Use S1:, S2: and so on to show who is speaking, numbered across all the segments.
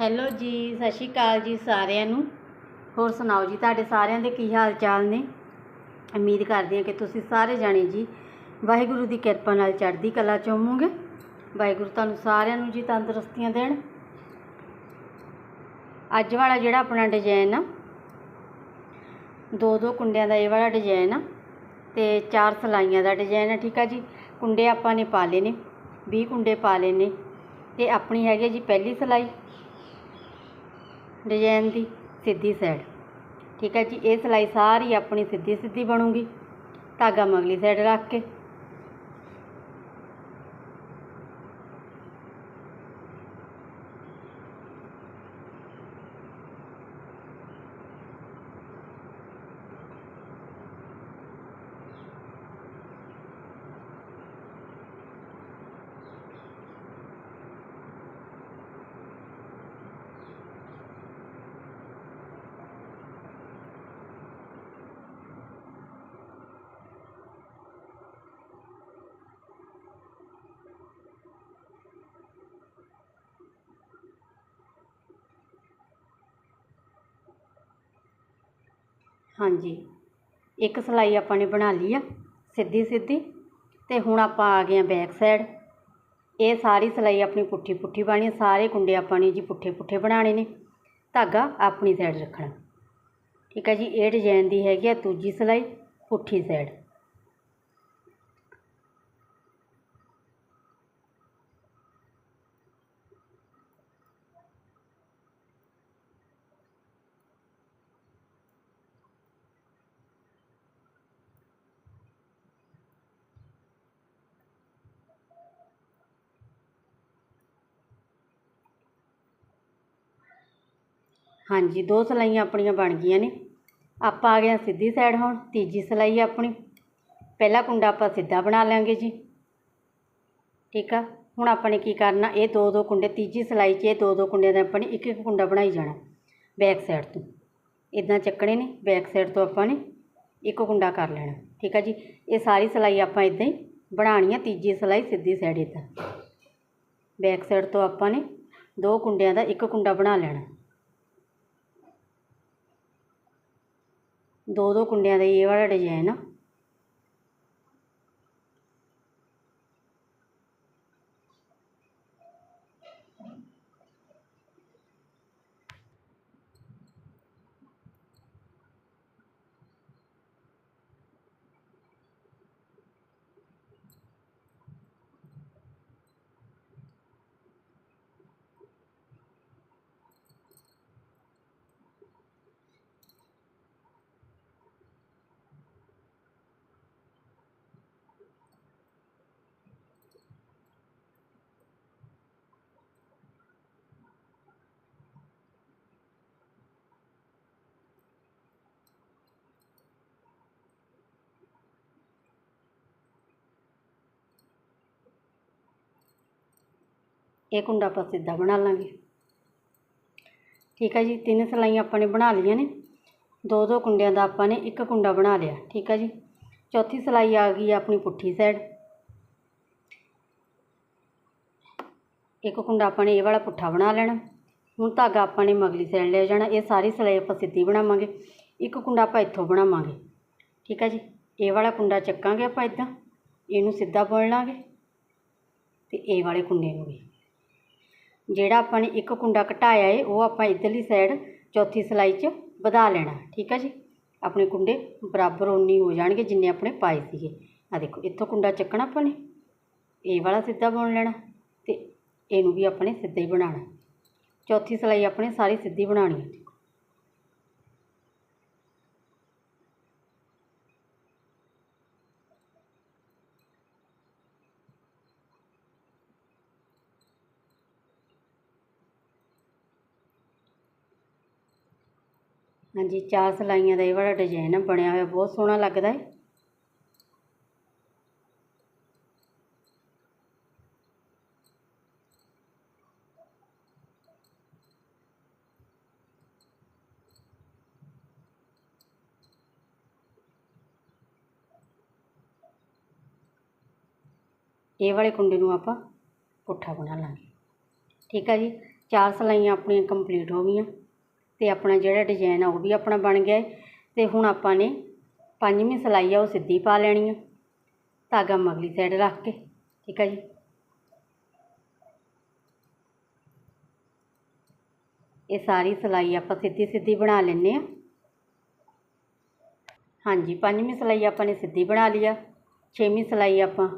S1: Hello ਜੀ, ਸਤਿ ਸ਼੍ਰੀ ਅਕਾਲ ਜੀ ਸਾਰਿਆਂ ਨੂੰ। ਹੋਰ ਸੁਣਾਓ ਜੀ, ਤੁਹਾਡੇ ਸਾਰਿਆਂ ਦੇ ਕੀ ਹਾਲ ਚਾਲ ਨੇ? ਉਮੀਦ ਕਰਦੇ ਹਾਂ ਕਿ ਤੁਸੀਂ ਸਾਰੇ ਜਾਣੇ ਜੀ ਵਾਹਿਗੁਰੂ ਦੀ ਕਿਰਪਾ ਨਾਲ ਚੜ੍ਹਦੀ ਕਲਾ ਚ ਹੋਵੋਗੇ। ਵਾਹਿਗੁਰੂ ਤੁਹਾਨੂੰ ਸਾਰਿਆਂ ਨੂੰ ਜੀ ਤੰਦਰੁਸਤੀਆਂ ਦੇਣ। ਅੱਜ ਵਾਲਾ ਜਿਹੜਾ ਆਪਣਾ ਡਿਜ਼ਾਈਨ ਆ, ਦੋ ਦੋ ਕੁੰਡਿਆਂ ਦਾ ਇਹ ਵਾਲਾ ਡਿਜ਼ਾਈਨ ਆ ਤੇ ਚਾਰ ਸਲਾਈਆਂ ਦਾ ਡਿਜ਼ਾਈਨ ਆ, ਠੀਕ ਆ ਜੀ? ਕੁੰਡੇ ਆਪਾਂ ਨੇ ਪਾ ਲਏ ਨੇ 20 ਕੁੰਡੇ ਪਾ ਲਏ ਨੇ। ਤੇ ਆਪਣੀ ਹੈਗੀ ਜੀ ਪਹਿਲੀ ਸਲਾਈ। ਡਿਜ਼ਾਈਨ ਦੀ ਸਿੱਧੀ ਸਾਈਡ ਠੀਕ ਹੈ ਜੀ, ਇਹ ਸਿਲਾਈ ਸਾਰੀ ਆਪਣੀ ਸਿੱਧੀ ਸਿੱਧੀ ਬਣੂਗੀ। ਧਾਗਾ ਮਗਲੀ ਸਾਈਡ ਰੱਖ ਕੇ। ਹਾਂਜੀ। ਇੱਕ ਸਿਲਾਈ ਆਪਾਂ ਨੇ ਬਣਾ ਲਈ ਆ, ਸਿੱਧੀ ਸਿੱਧੀ ਅਤੇ ਹੁਣ ਆਪਾਂ ਆ ਗਏ ਹਾਂ ਬੈਕ ਸਾਈਡ ਇਹ ਸਾਰੀ ਸਿਲਾਈ ਆਪਣੀ ਪੁੱਠੀ ਪੁੱਠੀ ਬਾਣੀ ਸਾਰੇ ਕੁੰਡੇ ਆਪਾਂ ਨੇ ਜੀ ਪੁੱਠੇ ਪੁੱਠੇ ਬਣਾਉਣੇ ਨੇ। ਧਾਗਾ ਆਪਣੀ ਸਾਈਡ ਰੱਖਣਾ। ਠੀਕ ਹੈ ਜੀ, ਇਹ ਡਿਜ਼ਾਈਨ ਦੀ ਹੈਗੀ ਆ ਦੂਜੀ ਸਿਲਾਈ, ਪੁੱਠੀ ਸਾਈਡ ਹਾਂਜੀ, ਦੋ ਸਲਾਈਆਂ ਆਪਣੀਆਂ ਬਣ ਗਈਆਂ ਨੇ। ਆਪਾਂ ਆ ਗਏ ਹਾਂ ਸਿੱਧੀ ਸਾਈਡ ਹੁਣ, ਤੀਜੀ ਸਲਾਈ ਆਪਣੀ। ਪਹਿਲਾ ਕੁੰਡਾ ਆਪਾਂ ਸਿੱਧਾ ਬਣਾ ਲਾਂਗੇ ਜੀ। ਠੀਕ ਆ? ਹੁਣ ਆਪਾਂ ਨੇ ਕੀ ਕਰਨਾ, ਇਹ ਦੋ ਦੋ ਕੁੰਡੇ, ਤੀਜੀ ਸਲਾਈ 'ਚ ਇਹ ਦੋ ਦੋ ਕੁੰਡਿਆਂ ਦਾ ਆਪਾਂ ਨੇ ਇੱਕ ਇੱਕ ਕੁੰਡਾ ਬਣਾਈ ਜਾਣਾ ਬੈਕ ਸਾਈਡ ਤੋਂ। ਇਦਾਂ ਚੱਕਣੇ ਨੇ ਬੈਕ ਸਾਈਡ ਤੋਂ ਆਪਾਂ ਨੇ ਇੱਕ ਕੁੰਡਾ ਕਰ ਲੈਣਾ। ਠੀਕ ਆ ਜੀ? ਇਹ ਸਾਰੀ ਸਲਾਈ ਆਪਾਂ ਇਦਾਂ ਹੀ ਬਣਾਉਣੀ ਆ, ਤੀਜੀ ਸਲਾਈ ਸਿੱਧੀ ਸਾਈਡ ਇਦਾਂ ਬੈਕ ਸਾਈਡ ਤੋਂ ਆਪਾਂ ਨੇ ਦੋ ਕੁੰਡਿਆਂ ਦਾ ਇੱਕ ਕੁੰਡਾ ਬਣਾ ਲੈਣਾ। ਦੋ ਦੋ ਕੁੰਡਿਆਂ ਦਾ ਇਹ ਵਾਲਾ ਡਿਜ਼ਾਈਨ ਆ ਇਹ ਕੁੰਡਾ ਆਪਾਂ ਸਿੱਧਾ ਬਣਾ ਲਾਂਗੇ। ਠੀਕ ਹੈ ਜੀ, ਤਿੰਨ ਸਲਾਈਆਂ ਆਪਾਂ ਨੇ ਬਣਾ ਲਈਆਂ ਨੇ। ਦੋ ਦੋ ਕੁੰਡਿਆਂ ਦਾ ਆਪਾਂ ਨੇ ਇੱਕ ਕੁੰਡਾ ਬਣਾ ਲਿਆ, ਠੀਕ ਹੈ ਜੀ। ਚੌਥੀ ਸਲਾਈ ਆ ਗਈ ਆਪਣੀ ਪੁੱਠੀ ਸਾਈਡ ਇੱਕ ਕੁੰਡਾ ਆਪਾਂ ਨੇ ਇਹ ਵਾਲਾ ਪੁੱਠਾ ਬਣਾ ਲੈਣਾ। ਹੁਣ ਧਾਗਾ ਆਪਾਂ ਨੇ ਮਗਲੀ ਸਾਈਡ ਲੈ ਜਾਣਾ, ਇਹ ਸਾਰੀ ਸਲਾਈ ਆਪਾਂ ਸਿੱਧੀ ਬਣਾਵਾਂਗੇ। ਇੱਕ ਕੁੰਡਾ ਆਪਾਂ ਇੱਥੋਂ ਬਣਾਵਾਂਗੇ, ਠੀਕ ਹੈ ਜੀ। ਇਹ ਵਾਲਾ ਕੁੰਡਾ ਚੱਕਾਂਗੇ ਆਪਾਂ ਇਦਾਂ, ਇਹਨੂੰ ਸਿੱਧਾ ਬੁਣ ਲਾਂਗੇ। ਤੇ ਇਹ ਵਾਲੇ ਕੁੰਡੇ ਨੂੰ ਵੀ। ਜਿਹੜਾ ਆਪਾਂ ਨੇ ਇੱਕ ਕੁੰਡਾ ਘਟਾਇਆ ਏ, ਉਹ ਆਪਾਂ ਇਧਰਲੀ ਸਾਈਡ ਚੌਥੀ ਸਲਾਈ 'ਚ ਵਧਾ ਲੈਣਾ ਠੀਕ ਆ ਜੀ? ਆਪਣੇ ਕੁੰਡੇ ਬਰਾਬਰ ਉਨੀ ਹੋ ਜਾਣਗੇ ਜਿੰਨੇ ਆਪਣੇ ਪਾਏ ਸੀਗੇ। ਆ ਦੇਖੋ, ਇੱਥੋਂ ਕੁੰਡਾ ਚੱਕਣਾ ਆਪਾਂ ਨੇ। ਇਹ ਵਾਲਾ ਸਿੱਧਾ ਬੁਣ ਲੈਣਾ ਤੇ ਇਹਨੂੰ ਵੀ ਆਪਣੇ ਸਿੱਧਾ ਹੀ ਬਣਾਉਣਾ। ਚੌਥੀ ਸਲਾਈ ਆਪਣੇ ਸਾਰੀ ਸਿੱਧੀ ਬਣਾਉਣੀ ਹੈ। ਹਾਂਜੀ, ਚਾਰ ਸਲਾਈਆਂ ਦਾ ਇਹ ਵਾਲਾ ਡਿਜ਼ਾਈਨ ਬਣਿਆ ਹੋਇਆ, ਬਹੁਤ ਸੋਹਣਾ ਲੱਗਦਾ ਹੈ। ਇਹ ਵਾਲੇ ਕੁੰਡੇ ਨੂੰ ਆਪਾਂ ਪੁੱਠਾ ਬਣਾ ਲਾਂਗੇ। ਠੀਕ ਆ ਜੀ, ਚਾਰ ਸਲਾਈਆਂ ਆਪਣੀਆਂ ਕੰਪਲੀਟ ਹੋ ਗਈਆਂ। ਤੇ ਆਪਣਾ ਜਿਹੜਾ ਡਿਜ਼ਾਈਨ ਆ ਉਹ ਵੀ ਆਪਣਾ ਬਣ ਗਿਆ ਹੈ ਤੇ ਹੁਣ ਆਪਾਂ ਨੇ ਪੰਜਵੀਂ ਸਲਾਈ ਆ, ਉਹ ਸਿੱਧੀ ਪਾ ਲੈਣੀ ਆ। ਧਾਗਾ ਮਗਲੀ ਸਾਈਡ ਰੱਖ ਕੇ, ਠੀਕ ਹੈ ਜੀ? ਇਹ ਸਾਰੀ ਸਲਾਈ ਆਪਾਂ ਸਿੱਧੀ ਸਿੱਧੀ ਬਣਾ ਲੈਂਦੇ ਆ। ਹਾਂਜੀ, ਪੰਜਵੀਂ ਸਲਾਈ ਆਪਾਂ ਨੇ ਸਿੱਧੀ ਬਣਾ ਲਈ ਆ। ਛੇਵੀਂ ਸਲਾਈ ਆਪਾਂ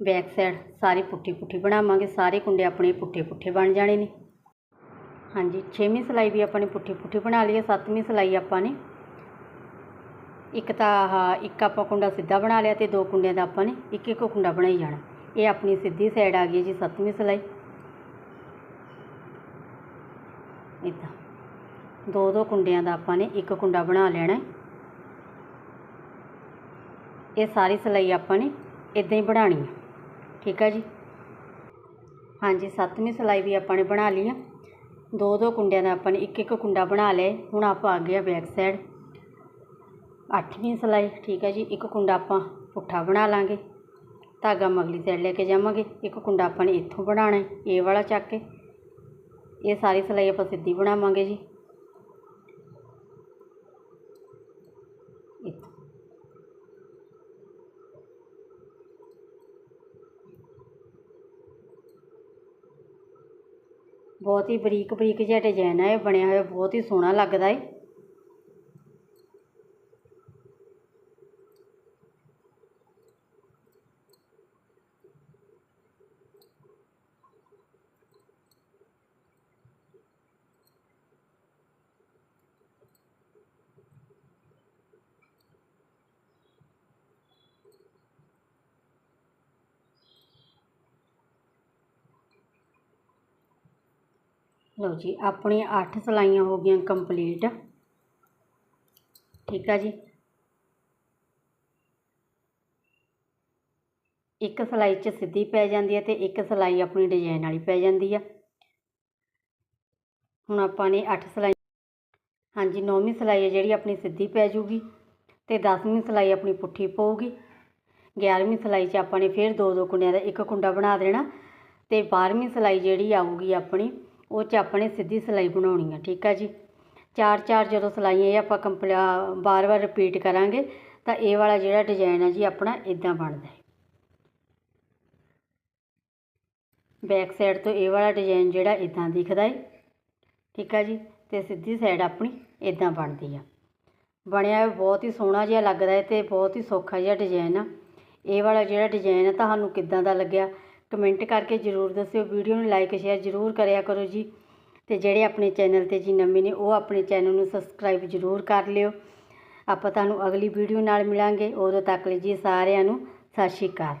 S1: ਬੈਕ ਸਾਈਡ ਸਾਰੀ ਪੁੱਠੀ ਪੁੱਠੀ ਬਣਾਵਾਂਗੇ। ਸਾਰੇ ਕੁੰਡੇ ਆਪਣੇ ਪੁੱਠੇ ਪੁੱਠੇ ਬਣ ਜਾਣੇ ਨੇ। ਹਾਂਜੀ, ਛੇਵੀਂ ਸਿਲਾਈ ਵੀ ਆਪਾਂ ਨੇ ਪੁੱਠੀ ਪੁੱਠੀ ਬਣਾ ਲਈ ਹੈ, ਸੱਤਵੀਂ ਸਿਲਾਈ ਆਪਾਂ ਨੇ। ਇੱਕ ਤਾਂ ਆਹ ਇੱਕ ਆਪਾਂ ਕੁੰਡਾ ਸਿੱਧਾ ਬਣਾ ਲਿਆ ਤੇ ਦੋ ਕੁੰਡਿਆਂ ਦਾ ਆਪਾਂ ਨੇ ਇੱਕ ਇੱਕ ਕੁੰਡਾ ਬਣਾਈ ਜਾਣਾ। ਇਹ ਆਪਣੀ ਸਿੱਧੀ ਸਾਈਡ ਆ ਗਈ ਜੀ, ਸੱਤਵੀਂ ਸਿਲਾਈ। ਇੱਦਾਂ। ਦੋ ਦੋ ਕੁੰਡਿਆਂ ਦਾ ਆਪਾਂ ਨੇ ਇੱਕ ਕੁੰਡਾ ਬਣਾ ਲੈਣਾ ਇਹ ਸਾਰੀ ਸਿਲਾਈ ਆਪਾਂ ਨੇ ਇਦਾਂ ਹੀ ਬਣਾਉਣੀ ਹੈ। ਠੀਕ ਹੈ ਜੀ? ਹਾਂਜੀ, ਸੱਤਵੀਂ ਸਿਲਾਈ ਵੀ ਆਪਾਂ ਨੇ ਬਣਾ ਲਈ ਆ ਦੋ ਦੋ ਕੁੰਡਿਆਂ ਦਾ ਆਪਾਂ ਨੇ ਇੱਕ ਇੱਕ ਕੁੰਡਾ ਬਣਾ ਲਏ। ਹੁਣ ਆਪਾਂ ਆ ਗਏ ਬੈਕ ਸਾਈਡ ਅੱਠਵੀਂ ਸਲਾਈ, ਠੀਕ ਹੈ ਜੀ। ਇੱਕ ਕੁੰਡਾ ਆਪਾਂ ਪੁੱਠਾ ਬਣਾ ਲਾਂਗੇ। ਧਾਗਾ ਮਗਲੀ ਸਾਈਡ ਲੈ ਕੇ ਜਾਵਾਂਗੇ। ਇੱਕ ਕੁੰਡਾ ਆਪਾਂ ਨੇ ਇੱਥੋਂ ਬਣਾਉਣਾ ਇਹ ਵਾਲਾ ਚੱਕ ਕੇ। ਇਹ ਸਾਰੀ ਸਲਾਈ ਆਪਾਂ ਸਿੱਧੀ ਬਣਾਵਾਂਗੇ ਜੀ ਇੱਥੋਂ ਬਹੁਤ ਹੀ ਬਰੀਕ ਬਰੀਕ ਜਿਹਾ ਡਿਜ਼ਾਈਨ ਹੈ ਇਹ ਬਣਿਆ ਹੋਇਆ, ਬਹੁਤ ਹੀ ਸੋਹਣਾ ਲੱਗਦਾ ਹੈ ਲਓ ਜੀ, ਆਪਣੀਆਂ 8 ਸਲਾਈਆਂ ਹੋ ਗਈਆਂ ਕੰਪਲੀਟ ਠੀਕ ਆ ਜੀ। ਇੱਕ ਸਲਾਈ 'ਚ ਸਿੱਧੀ ਪੈ ਜਾਂਦੀ ਹੈ ਤੇ ਇੱਕ ਸਲਾਈ ਆਪਣੀ ਡਿਜ਼ਾਈਨ ਵਾਲੀ ਪੈ ਜਾਂਦੀ ਆ। ਹੁਣ ਆਪਾਂ ਨੇ 8 ਸਲਾਈ ਹਾਂਜੀ, ਨੌਵੀਂ ਸਲਾਈ ਹੈ ਜਿਹੜੀ ਆਪਣੀ ਸਿੱਧੀ ਪੈ ਜੂਗੀ ਤੇ 10ਵੀਂ ਸਲਾਈ ਆਪਣੀ ਪੁੱਠੀ ਪਊਗੀ। 11ਵੀਂ ਸਲਾਈ 'ਚ ਆਪਾਂ ਨੇ ਫਿਰ ਦੋ ਦੋ ਕੁੰਡਿਆਂ ਦਾ ਇੱਕ ਕੁੰਡਾ ਬਣਾ ਦੇਣਾ ਤੇ 12ਵੀਂ ਸਲਾਈ ਜਿਹੜੀ ਆਊਗੀ ਆਪਣੀ ਉਹ 'ਚ ਆਪਣੇ ਸਿੱਧੀ ਸਿਲਾਈ ਬਣਾਉਣੀ ਆ, ਠੀਕ ਆ ਜੀ? ਚਾਰ ਚਾਰ ਜਦੋਂ ਸਿਲਾਈਆਂ ਇਹ ਆਪਾਂ ਕੰਪਲਾ ਬਾਰ-ਬਾਰ ਰਿਪੀਟ ਕਰਾਂਗੇ, ਤਾਂ ਇਹ ਵਾਲਾ ਜਿਹੜਾ ਡਿਜ਼ਾਈਨ ਹੈ ਜੀ ਆਪਣਾ ਇਦਾਂ ਬਣਦਾ ਹੈ। ਬੈਕ ਸਾਈਡ ਤੋਂ ਇਹ ਵਾਲਾ ਡਿਜ਼ਾਈਨ ਜਿਹੜਾ ਇਦਾਂ ਦਿਖਦਾ ਹੈ, ਠੀਕ ਆ ਜੀ? ਤੇ ਸਿੱਧੀ ਸਾਈਡ ਆਪਣੀ ਇਦਾਂ ਬਣਦੀ ਆ। ਬਣਿਆ ਬਹੁਤ ਹੀ ਸੋਹਣਾ ਜਿਹਾ ਲੱਗਦਾ ਹੈ ਤੇ ਬਹੁਤ ਹੀ ਸੌਖਾ ਜਿਹਾ ਡਿਜ਼ਾਈਨ ਆ। ਇਹ ਵਾਲਾ ਜਿਹੜਾ ਡਿਜ਼ਾਈਨ ਹੈ ਤੁਹਾਨੂੰ ਕਿੱਦਾਂ ਦਾ ਲੱਗਿਆ? ਕਮੈਂਟ ਕਰਕੇ ਜ਼ਰੂਰ ਦੱਸਿਓ, ਵੀਡੀਓ ਨੂੰ ਲਾਈਕ ਸ਼ੇਅਰ ਜ਼ਰੂਰ ਕਰਿਆ ਕਰੋ ਜੀ। ਤੇ ਜਿਹੜੇ ਆਪਣੇ ਚੈਨਲ ਤੇ ਜੀ ਨਵੇਂ ਨੇ, ਉਹ ਆਪਣੇ ਚੈਨਲ ਨੂੰ ਸਬਸਕ੍ਰਾਈਬ ਜ਼ਰੂਰ ਕਰ ਲਿਓ। ਆਪਾਂ ਤੁਹਾਨੂੰ ਅਗਲੀ ਵੀਡੀਓ ਨਾਲ ਮਿਲਾਂਗੇ। ਉਦੋਂ ਤੱਕ ਲਈ ਜੀ ਸਾਰਿਆਂ ਨੂੰ ਸਤਿ ਸ਼੍ਰੀ ਅਕਾਲ।